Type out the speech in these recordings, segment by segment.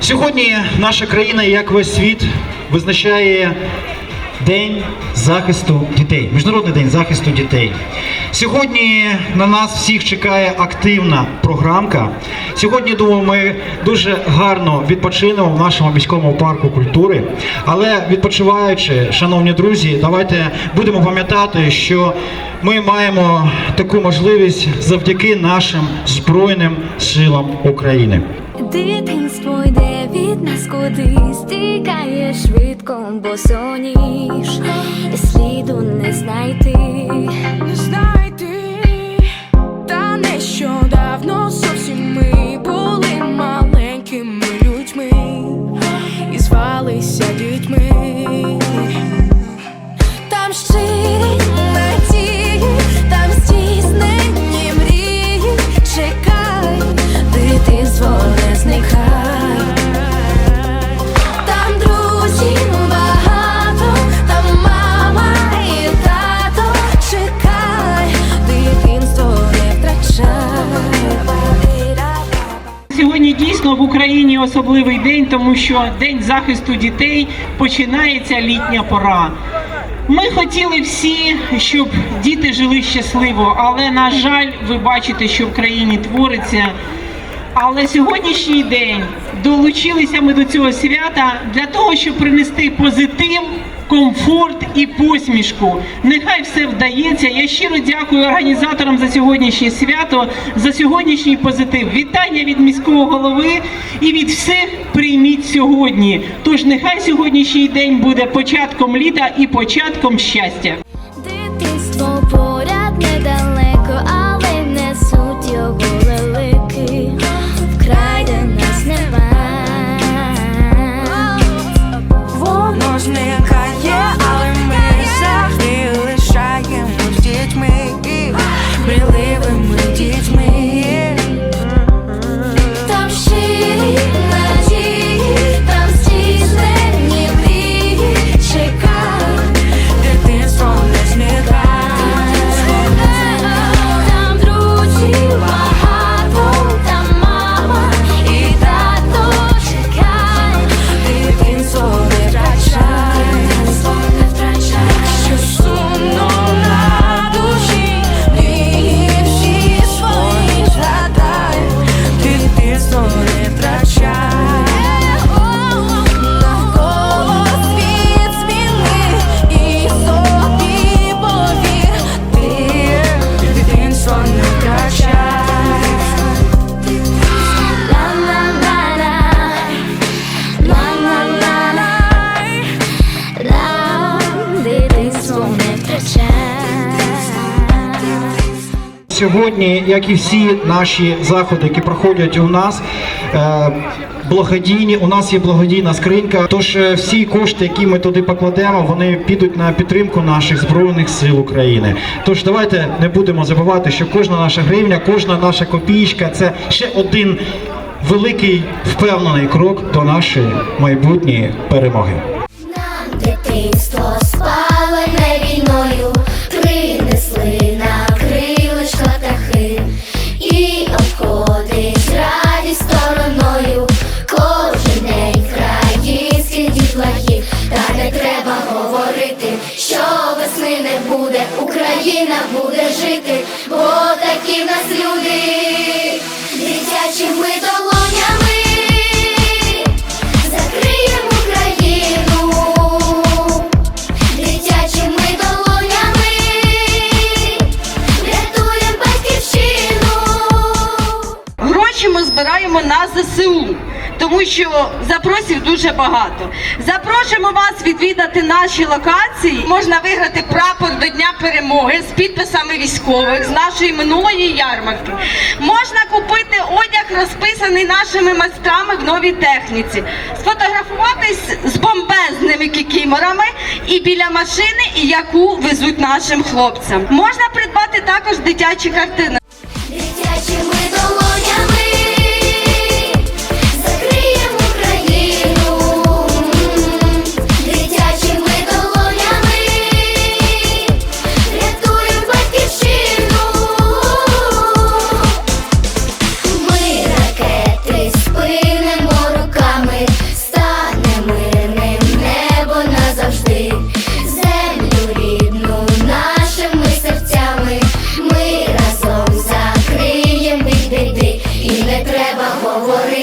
Сьогодні наша країна, як весь світ, визначає День захисту дітей, Міжнародний день захисту дітей. Сьогодні на нас всіх чекає активна програмка. Сьогодні, думаю, ми дуже гарно відпочинемо в нашому міському парку культури. Але відпочиваючи, шановні друзі, давайте будемо пам'ятати, що ми маємо таку можливість завдяки нашим Збройним силам України. Дитинство йде від нас кудись, тікає швидко, бо соніш, і сліду не знайти. не знайти, та нещодавно зовсім ми дійсно в Україні особливий день, тому що День захисту дітей починається літня пора. Ми хотіли всі, щоб діти жили щасливо, але на жаль, ви бачите, що в країні твориться. Але сьогоднішній день долучилися ми до цього свята для того, щоб принести позитив, комфорт і посмішку. Нехай все вдається. Я щиро дякую організаторам за сьогоднішнє свято, за сьогоднішній позитив. Вітання від міського голови і від всіх прийміть сьогодні. Тож нехай сьогоднішній день буде початком літа і початком щастя. Сьогодні, як і всі наші заходи, які проходять у нас, е, благодійні, у нас є благодійна скринька. Тож е, всі кошти, які ми туди покладемо, вони підуть на підтримку наших збройних сил України. Тож давайте не будемо забувати, що кожна наша гривня, кожна наша копійка це ще один великий впевнений крок до нашої майбутньої перемоги. Нам дитинство Україна буде жити, бо такі в нас люди, дитячими долонями. Закриємо Україну дитячими долонями, врятуємо батьківщину. Гроші ми збираємо на ЗСУ, тому що запросів дуже багато. Запрошуємо вас відвідати наші локації. Можна виграти прапор до Дня перемоги з підписами військових з нашої минулої ярмарки. Можна купити одяг, розписаний нашими майстрами в новій техніці, сфотографуватись з бомбезними кікіморами і біля машини, яку везуть нашим хлопцям. Можна придбати також дитячі картини.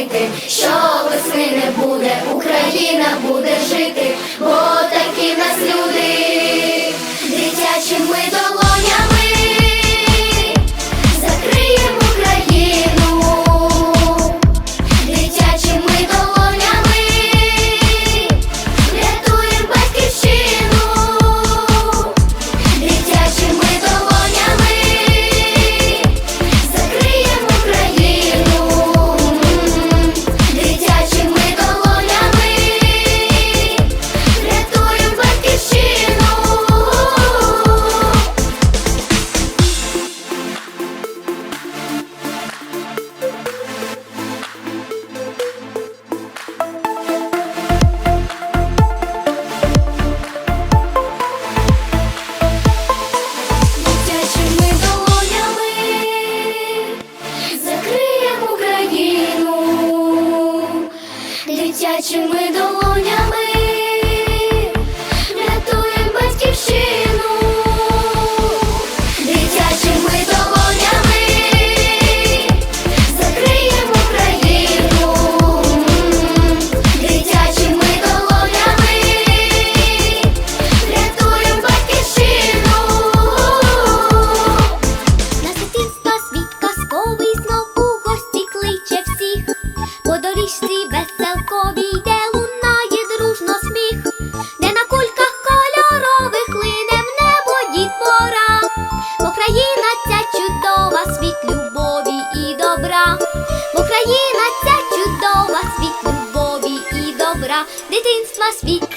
робити, що весни не буде, Україна буде жити.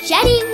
Jenny.